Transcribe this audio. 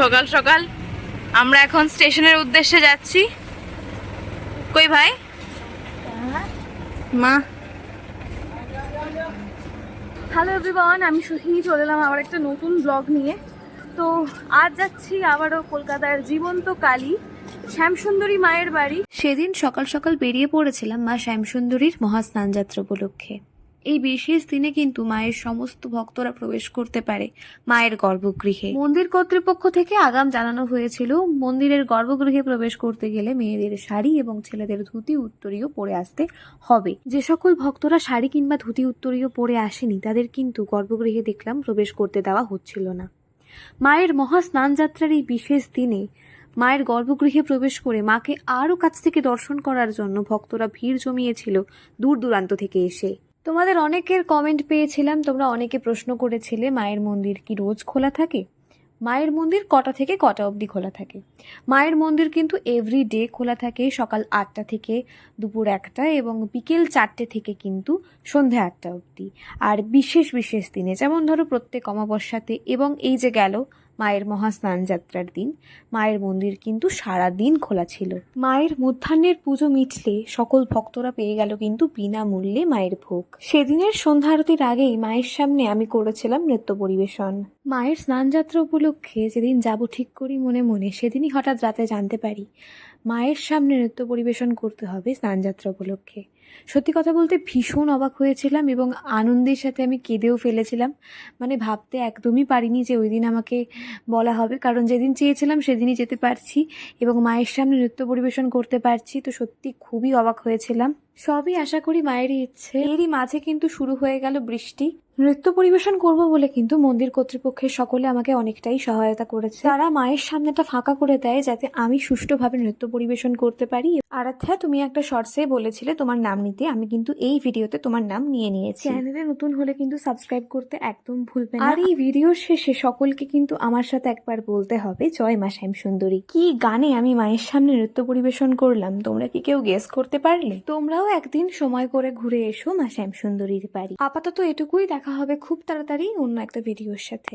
সকাল সকাল আমরা এখন স্টেশনের উদ্দেশ্যে যাচ্ছি। কই ভাই? মা। হ্যালো এভরিওয়ান আমি সুহিনী চলে এলাম আবার একটা নতুন ব্লগ নিয়ে। তো আজ যাচ্ছি আবারও কলকাতার জীবন্ত কালী শ্যামসুন্দরী মায়ের বাড়ি। সেদিন সকাল সকাল বেরিয়ে পড়েছিলাম মা শ্যামসুন্দরীর মহাস্নানযাত্রা উপলক্ষে। এই বিশেষ দিনে কিন্তু মায়ের সমস্ত ভক্তরা প্রবেশ করতে পারে মায়ের গর্ভগৃহে। মন্দির কর্তৃপক্ষ থেকে আগাম জানানো হয়েছিল, মন্দিরের গর্ভগৃহে প্রবেশ করতে গেলে মেয়েদের শাড়ি এবং ছেলেদের ধুতি উত্তরীয় পরে আসতে হবে। যে সকল ভক্তরা শাড়ি কিংবা ধুতি উত্তরীয় পরে আসেনি, তাদের কিন্তু গর্ভগৃহে দেখলাম প্রবেশ করতে দেওয়া হচ্ছিল না। মায়ের মহাস্নানযাত্রার এই বিশেষ দিনে মায়ের গর্ভগৃহে প্রবেশ করে মাকে আরও কাছ থেকে দর্শন করার জন্য ভক্তরা ভিড় জমিয়েছিল দূর দূরান্ত থেকে এসে। তোমাদের অনেকের কমেন্ট পেয়েছিলাম, তোমরা অনেকে প্রশ্ন করেছিলে মায়ের মন্দির কি রোজ খোলা থাকে? মায়ের মন্দির কটা থেকে কটা অবধি খোলা থাকে? মায়ের মন্দির কিন্তু এভরি ডে খোলা থাকে, সকাল আটটা থেকে দুপুর একটা এবং বিকেল চারটে থেকে কিন্তু সন্ধে আটটা অবধি। আর বিশেষ বিশেষ দিনে, যেমন ধরো প্রত্যেক অমাবস্যাতে এবং এই যে গেল মায়ের মহাস্নান যাত্রার দিন। মায়ের মন্দির কিন্তু সারা দিন খোলা ছিল। মায়ের মধ্যাহ্নের পুজো মিটলে সকল ভক্তরা পেয়ে গেল কিন্তু বিনামূল্যে মায়ের ভোগ। সেদিনের সন্ধ্যা আরতির আগেই মায়ের সামনে আমি করেছিলাম নৃত্য পরিবেশন। মায়ের স্নানযাত্রা উপলক্ষে যেদিন যাব ঠিক করি মনে মনে সেদিনই হঠাৎ রাতে জানতে পারি, মায়ের সামনে নৃত্য পরিবেশন করতে হবে স্নানযাত্রা উপলক্ষে। সত্যি কথা বলতে ভীষণ অবাক হয়েছিলাম এবং আনন্দের সাথে আমি কেঁদেও ফেলেছিলাম। মানে ভাবতে একদমই পারিনি যে ওই দিন আমাকে বলা হবে। কারণ যেদিন চেয়েছিলাম সেদিনই যেতে পারছি এবং মায়ের সামনে নৃত্য পরিবেশন করতে পারছি। তো সত্যি খুবই অবাক হয়েছিলাম। সবই আশা করি মায়েরই ইচ্ছে। এরই মাঝে কিন্তু শুরু হয়ে গেল বৃষ্টি। নৃত্য পরিবেশন করব বলে কিন্তু মন্দির কর্তৃপক্ষের সকলে আমাকে অনেকটাই সহায়তা করেছে। তারা মায়ের সামনেটা ফাঁকা করে দেয় যাতে আমি সুষ্ঠুভাবে নৃত্য পরিবেশন করতে পারি। আর হ্যাঁ তুমি একটা শর্টসে বলেছিলে তোমার নাম নিতে। আমি কিন্তু এই ভিডিওতে তোমার নাম নিয়ে নিয়েছি। চ্যানেলে নতুন হলে কিন্তু সাবস্ক্রাইব করতে একদম ভুলবে না। আর এই ভিডিওর শেষে সকলকে কিন্তু আমার সাথে একবার বলতে হবে জয় মা শ্যাম সুন্দরী। কি গানে আমি মায়ের সামনে নৃত্য পরিবেশন করলাম? তোমরা কি কেউ গেস করতে পারলে? তোমরাও একদিন সময় করে ঘুরে এসো মা শ্যাম সুন্দরীর বাড়ি। আপাতত এটুকুই দেখা হবে খুব তাড়াতাড়ি অন্য একটা ভিডিওর সাথে।